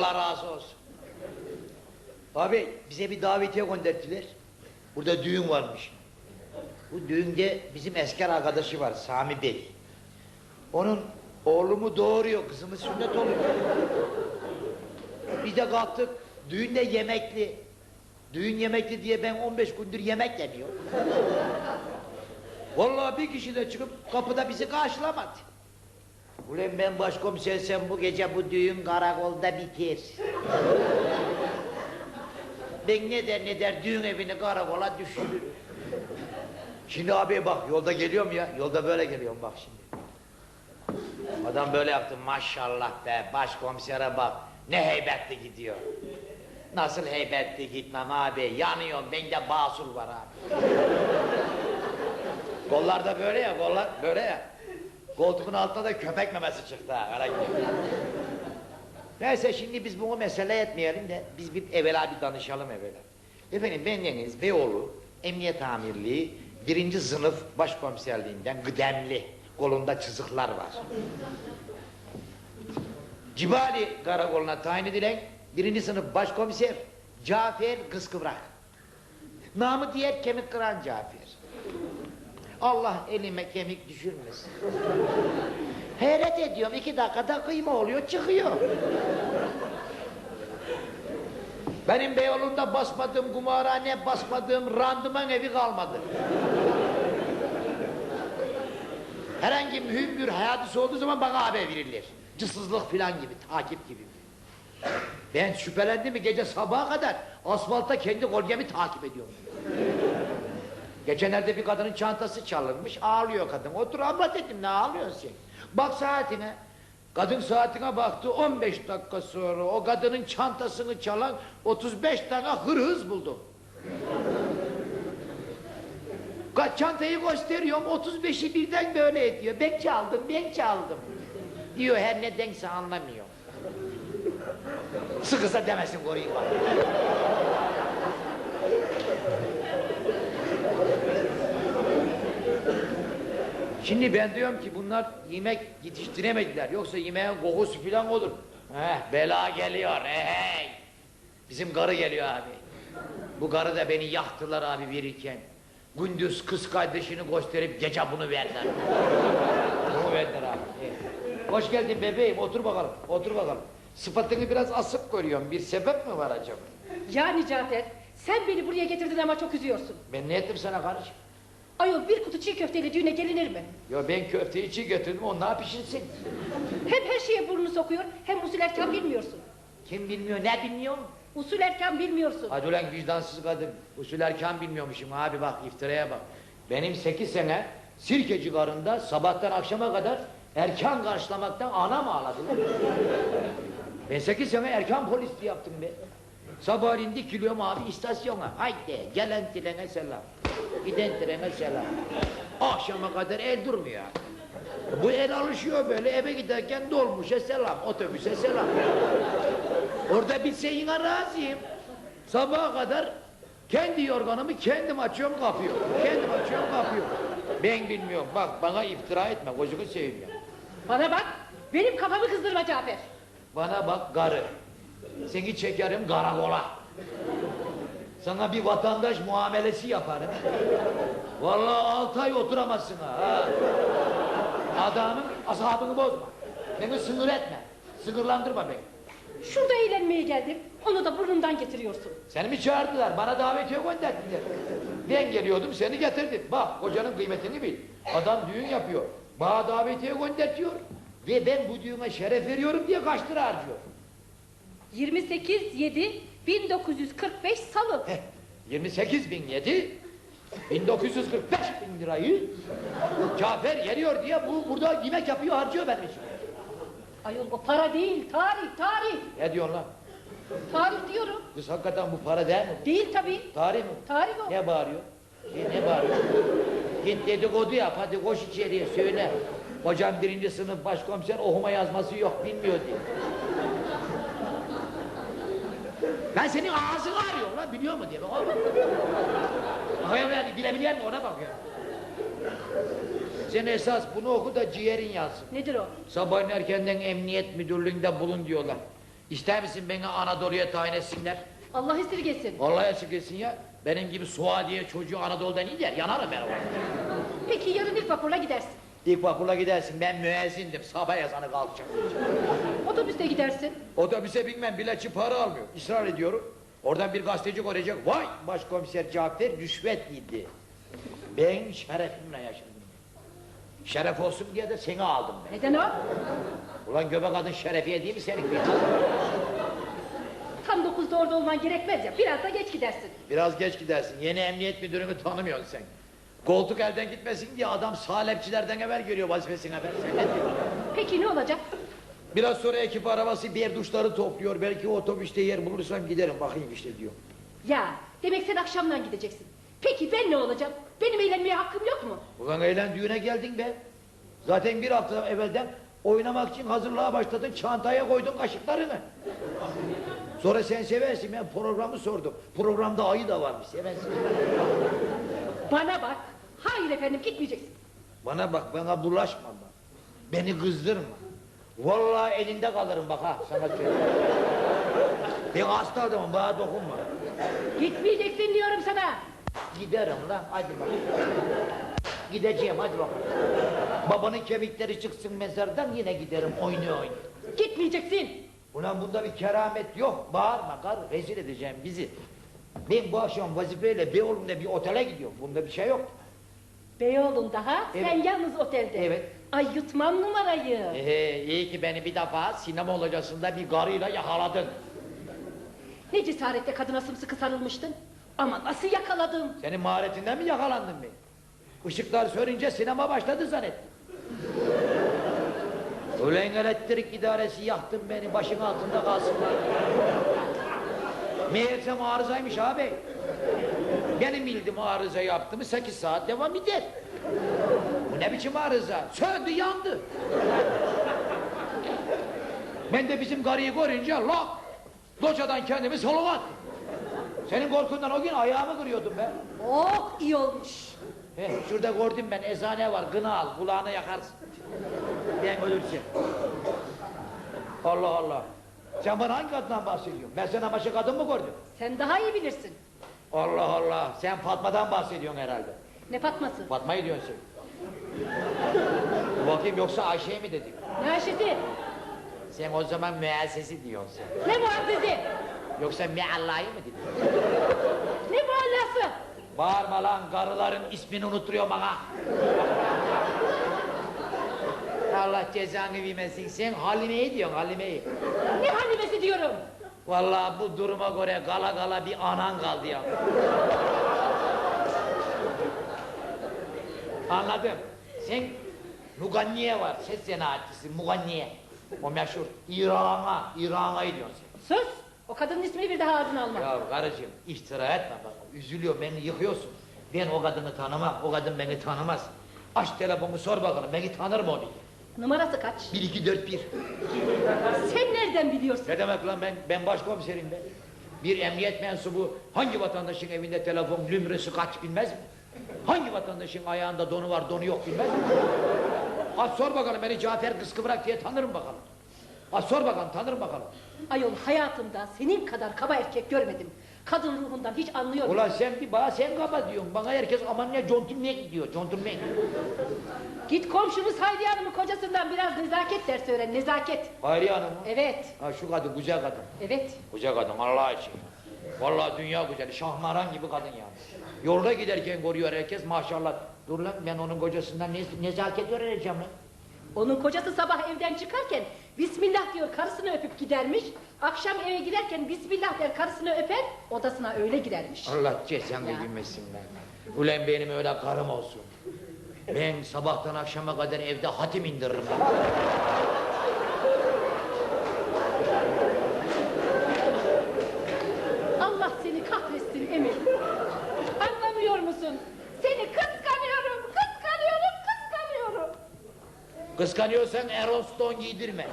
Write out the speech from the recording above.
Allah razı olsun. Abi bize bir davetiye gönderdiler. Burada düğün varmış. Bu düğünde bizim esker arkadaşı var Sami Bey. Onun oğlumu doğuruyor, kızımız sünnet oluyor. Biz de kalktık, düğünde yemekli. Düğün yemekli diye ben 15 gündür yemek yemiyorum. Vallahi bir kişi de çıkıp kapıda bizi karşılamadı. Ulan ben başkomisersem bu gece bu düğün karakolda biter. ben ne der ne der düğün evini karakola düşürürüm. Şimdi abi bak yolda geliyorum ya, yolda böyle geliyorum bak şimdi. Adam böyle yaptı maşallah be başkomisere bak ne heybetli gidiyor. Nasıl heybetli gitmem abi yanıyorum bende basur var abi. Kollar da böyle ya kollar böyle ya. Koltuğun altında da köpek memesi çıktı ha. Neyse şimdi biz bunu mesele etmeyelim de biz bir evvela bir danışalım evvela. Efendim ben Deniz Beyoğlu Emniyet Amirliği birinci sınıf başkomiserliğinden kıdemli kolunda çizikler var. Cibali karakoluna tayin edilen birinci sınıf başkomiser Cafer Kıskıvrak. Namı diğer kemik kıran Cafer. Allah elime kemik düşürmesin. Hayret ediyorum iki dakikada kıyma oluyor çıkıyor. Benim Beyoğlu'nda basmadığım kumarhane, basmadığım randıman evi kalmadı. Herhangi mühim bir hadise olduğu zaman bana haber verirler. Cısızlık filan gibi, takip gibi. Ben şüphelendim mi gece sabaha kadar asfaltta kendi kolgemi takip ediyorum. Geçenlerde bir kadının çantası çalınmış, ağlıyor kadın. Otur abla dedim, ne ağlıyorsun sen? Bak saatine. Kadın saatine baktı, 15 dakika sonra o kadının çantasını çalan 35 tane hırhız buldum. Ka- Çantayı gösteriyorum, 35'i birden böyle ediyor. Ben çaldım, ben çaldım. Diyor her nedense anlamıyor. Sıkısa demesin koruyun. Şimdi ben diyorum ki bunlar yemek yetiştiremediler. Yoksa yemeğin kokusu falan olur. Heh, bela geliyor. Hey. Bizim karı geliyor abi. Bu karı da beni yaktılar abi verirken. Gündüz kız kardeşini gösterip gece bunu verdiler. bunu verdiler abi. Evet. Hoş geldin bebeğim. Otur bakalım. Otur bakalım. Sıfatını biraz asık görüyorum. Bir sebep mi var acaba? Yani Cafer, sen beni buraya getirdin ama çok üzüyorsun. Ben ne ettim sana kardeşim? Ayol bir kutu çiğ köfteyle düğüne gelinir mi? Ya ben köfteyi çiğ getirdim. O ne pişirsin? Hem her şeye burnunu sokuyor, hem usul erken bilmiyorsun. Kim bilmiyor, ne bilmiyor? Usul erken bilmiyorsun. Hadi ulan vicdansız kadın. Usul erken bilmiyormuşum abi bak iftiraya bak. Benim sekiz sene sirkeci garında sabahtan akşama kadar erken karşılamaktan anam ağladı. ben sekiz sene erken polisliği yaptım be. Sabahleyin dikiliyorum abi istasyona. Haydi gelen trene selam. Giden trene selam. Akşama kadar el durmuyor. Bu el alışıyor böyle eve giderken dolmuşa selam, otobüse selam. Orada bitse yine razıyım. Sabaha kadar kendi yorganımı kendim açıyorum kapıyorum. Kendim açıyorum kapıyorum. Ben bilmiyorum bak bana iftira etme gözünü seveyim ya. Bana bak, benim kafamı kızdırma Cafer. Bana bak karı. Seni çekerim karakola. Sana bir vatandaş muamelesi yaparım. Vallahi altı ay oturamazsın ha. Adamın asabını bozma. Beni sınır etme. Sınırlandırma beni. Şurada eğlenmeye geldim, onu da burnundan getiriyorsun. Seni mi çağırdılar? Bana davetiye gönderdiler. Ben geliyordum seni getirdim. Bak kocanın kıymetini bil. Adam düğün yapıyor. Bana davetiye göndertiyor. Ve ben bu düğüne şeref veriyorum diye kaç lira harcıyor. 28 7 1945 Salı. Heh, 28 bin yedi, 1945 bin lirayı Cafer geliyor diye bu burada yemek yapıyor harcıyor benim için. Ayol o para değil, tarih, tarih. Ne diyorsun lan? Tarih diyorum. Kız hakikaten bu para değil mi? Değil tabii. Tarih mi? Tarih o. Ne bağırıyor? Ne, ne bağırıyor? Git dedikodu yap hadi koş içeriye söyle. Hocam birinci sınıf başkomiser okuma yazması yok bilmiyor diye. Ben senin ağzını arıyorum lan biliyor mu diye. Bak oğlum. Bakıyorum yani bilebiliyor mu ona bakıyorum. Sen esas bunu oku da ciğerin yansın. Nedir o? Sabahın erkenden emniyet müdürlüğünde bulun diyorlar. İster misin beni Anadolu'ya tayin etsinler? Allah esirgesin. Vallahi açıkçası ya. Benim gibi Suadiye çocuğu Anadolu'dan iyi der. Yanarım ben. Peki yarın ilk vapurla gidersin. İlk vapurla gidersin. Ben müezzindim. Sabah yazanı kalkacağım. Otobüste gidersin. Otobüse binmem. Biletçi para almıyor. Israr ediyorum. Oradan bir gazeteci görecek. Vay başkomiser Cafer rüşvet yedi. Ben şerefimle yaşadım. Şeref olsun diye de seni aldım ben. Neden o? Ulan göbek adın şerefiye değil mi senin? Tam dokuzda orada olman gerekmez ya. Biraz da geç gidersin. Biraz geç gidersin. Yeni emniyet müdürünü tanımıyorsun sen. Koltuk elden gitmesin diye adam salepçilerden evvel geliyor vazifesine ben. Peki ne olacak? Biraz sonra ekip arabası bir duşları topluyor. Belki otobüste yer bulursam giderim bakayım işte diyor. Ya demek sen akşamdan gideceksin. Peki ben ne olacağım? Benim eğlenmeye hakkım yok mu? Ulan eğlen düğüne geldin be. Zaten bir hafta evvelden oynamak için hazırlığa başladın. Çantaya koydun kaşıklarını. Sonra sen seversin ben programı sordum. Programda ayı da varmış seversin. Bana bak. Hayır efendim gitmeyeceksin. Bana bak bana bulaşma bak. Beni kızdırma. Vallahi elinde kalırım bak ha sana söyleyeyim. Ben hasta adamım bana dokunma. Gitmeyeceksin diyorum sana. Giderim lan hadi bak. Gideceğim hadi bak. Babanın kemikleri çıksın mezardan yine giderim oynuyor oynuyor. Gitmeyeceksin. Ulan bunda bir keramet yok. Bağırma kar rezil edeceğim bizi. Ben bu akşam vazifeyle Beyoğlu'nda bir otele gidiyorum. Bunda bir şey yok. Beyoğlu'nda ha? Evet. Sen yalnız otelde. Evet. Ay yutmam numarayı. Ee, iyi ki beni bir defa sinema hocasında bir garıyla yakaladın. Ne cesaretle kadına sımsıkı sarılmıştın. Ama nasıl yakaladım? Senin maharetinden mi yakalandın ben? Işıklar sönünce sinema başladı zannettim. Ulan elektrik idaresi yaktın beni başın altında kalsınlar. Meğersem arızaymış abi. Benim bildiğim arıza yaptı mı 8 saat devam eder. Bu ne biçim arıza? Söndü yandı. Ben de bizim karıyı görünce lok. Doçadan kendimi soluma attım. Senin korkundan o gün ayağımı kırıyordum ben. Oh iyi olmuş. He, şurada gördüm ben eczane var gına al kulağına yakarsın. Ben ölürüm. Allah Allah. Sen bana hangi kadından bahsediyorsun? Ben sana başka kadın mı gördüm? Sen daha iyi bilirsin. Allah Allah. Sen Fatma'dan bahsediyorsun herhalde. Ne Fatması? Fatma'yı diyorsun sen. Bakayım yoksa Ayşe'ye mi dedik? Ne Ayşe'si? Sen o zaman müessesi diyorsun sen. Ne muhabbesi? Yoksa meallayı mı dedin? Ne muhallası? Bağırma lan karıların ismini unutturuyor bana. Allah cezanı vermesin. Sen Halime'yi diyorsun Halime'yi. Ne halimesi diyorum? Vallahi bu duruma göre gala gala bir anan kaldı ya. Anladım. Sen Muganniye var, ses sanatçısı Muganniye. O meşhur İran'a, İran'a diyorsun sen. Sus! O kadının ismini bir daha ağzına alma. Ya karıcığım iftira etme bak. Üzülüyor beni yıkıyorsun. Ben o kadını tanımam, o kadın beni tanımaz. Aç telefonu sor bakalım, beni tanır mı o diye. Numarası kaç? 1 2 4 1. Sen nereden biliyorsun? Ne demek lan ben ben başkomiserim ben. Bir emniyet mensubu hangi vatandaşın evinde telefon nümerası kaç bilmez mi? Hangi vatandaşın ayağında donu var donu yok bilmez mi? Az sor bakalım beni Cafer Kıskıvrak diye tanırım bakalım. Az sor bakalım tanırım bakalım. Ayol hayatımda senin kadar kaba erkek görmedim. Kadın ruhundan hiç anlıyorum. Ulan sen bir bana sen kaba diyorsun. Bana herkes aman ne John Tümnek diyor. John Tümnek. Git komşumuz Hayriye Hanım'ın kocasından biraz nezaket dersi öğren. Nezaket. Hayriye Hanım mı? Evet. Ha şu kadın güzel kadın. Evet. Güzel kadın Allah için. Vallahi dünya güzeli şahmaran gibi kadın yani. Yolda giderken görüyor herkes maşallah. Dur lan ben onun kocasından ne, nezaket öğreneceğim lan. Onun kocası sabah evden çıkarken Bismillah diyor karısını öpüp gidermiş. Akşam eve girerken Bismillah der karısını öper odasına öyle girermiş. Allah cezanı bilmesin ben. Ulan benim öyle karım olsun. Ben sabahtan akşama kadar evde hatim indiririm. Allah seni kahretsin Emir. Anlamıyor musun? Seni kıskanıyorum, Kıskanıyorsan Eroston giydirme.